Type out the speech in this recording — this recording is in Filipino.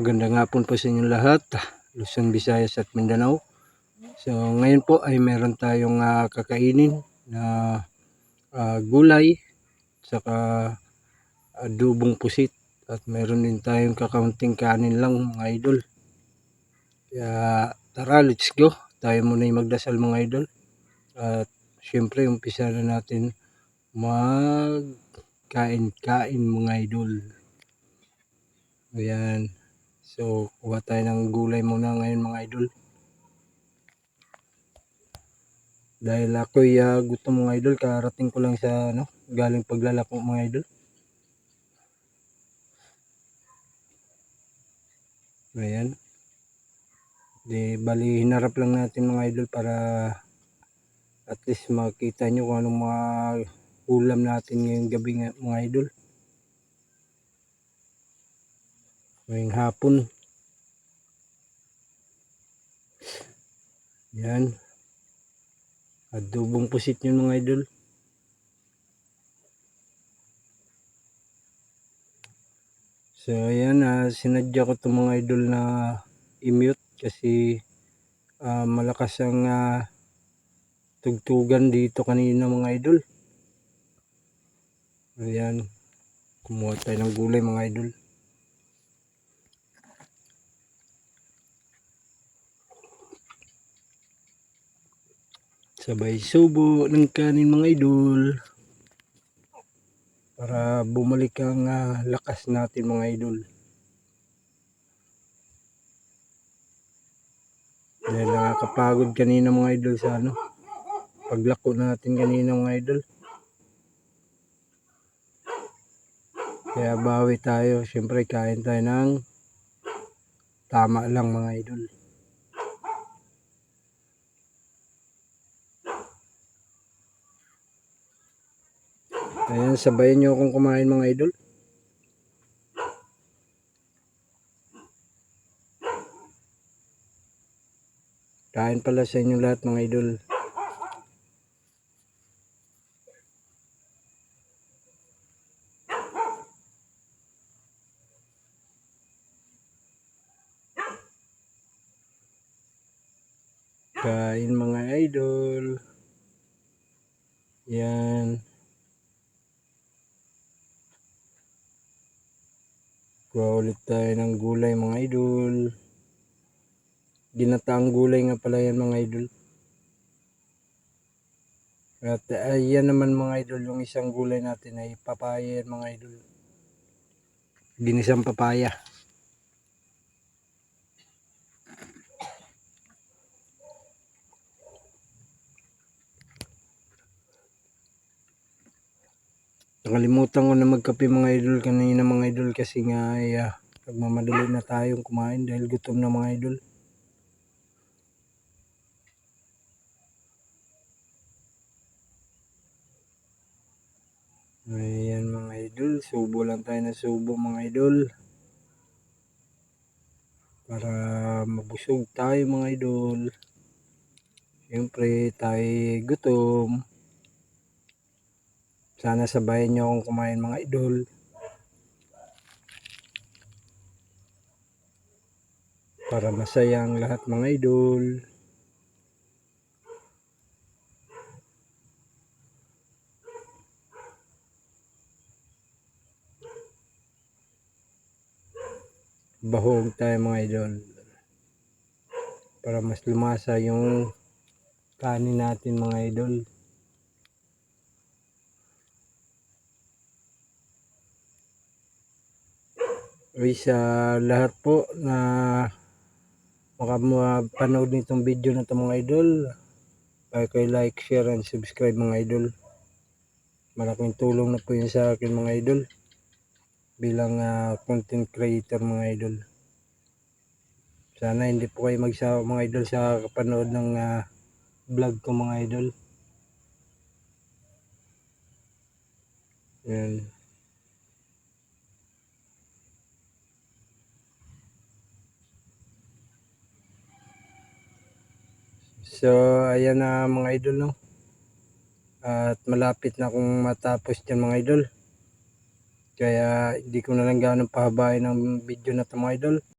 Magandang hapon po sa inyong lahat, Luzon, Visayas at Mindanao. So ngayon po ay meron tayong ah, kakainin na ah, gulay saka adubong pusit at meron din tayong kakaunting kanin lang mga idol. Kaya tara, let's go. Tayo muna yung magdasal mga idol. At syempre umpisa na natin magkain-kain mga idol. Ayan. So, kuha tayo ng gulay muna ngayon mga idol. Dahil ako'y uh, gutom mga idol, karating ko lang sa ano, galing paglalako mga idol. Ayan. Di bali hinarap lang natin mga idol para at least makita nyo kung anong mga ulam natin ngayong gabi mga idol. Ngayong hapon. Yan. Adobong pusit yun mga idol. So ayan, uh, sinadya ko itong mga idol na i-mute kasi uh, malakas ang uh, tugtugan dito kanina mga idol. Ayan, kumuha tayo ng gulay mga idol. Sabay subo ng kanin mga idol. Para bumalik ang uh, lakas natin mga idol. Dahil nakakapagod kanina mga idol sa ano. Paglako natin kanina mga idol. Kaya bawi tayo. Siyempre kain tayo ng tama lang mga idol. Ayan, sabayan nyo akong kumain mga idol. Kain pala sa inyo lahat mga idol. Kain mga idol. Yan. Kuha ulit tayo ng gulay mga idol. Ginataang gulay nga pala yan mga idol. At ayan naman mga idol, yung isang gulay natin ay papaya yan mga idol. Ginisang papaya. Nakalimutan ko na magkape mga idol kanina mga idol kasi nga ay uh, nagmamadali na tayong kumain dahil gutom na mga idol. Ayan mga idol, subo lang tayo na subo mga idol. Para mabusog tayo mga idol. Siyempre tayo gutom. Sana sabayan nyo akong kumain mga idol. Para masaya ang lahat mga idol. Bahog tayo mga idol. Para mas lumasa yung kanin natin mga idol. Uy, sa lahat po na makapanood nitong video na ito mga idol, ay kay like, share, and subscribe mga idol. Malaking tulong na po yun sa akin mga idol bilang uh, content creator mga idol. Sana hindi po kayo magsawa mga idol sa kapanood ng uh, vlog ko mga idol. Yan. So, ayan na mga idol, no? At malapit na akong matapos dyan mga idol. Kaya, hindi ko na lang gano'ng pahabain ang video na ito mga idol.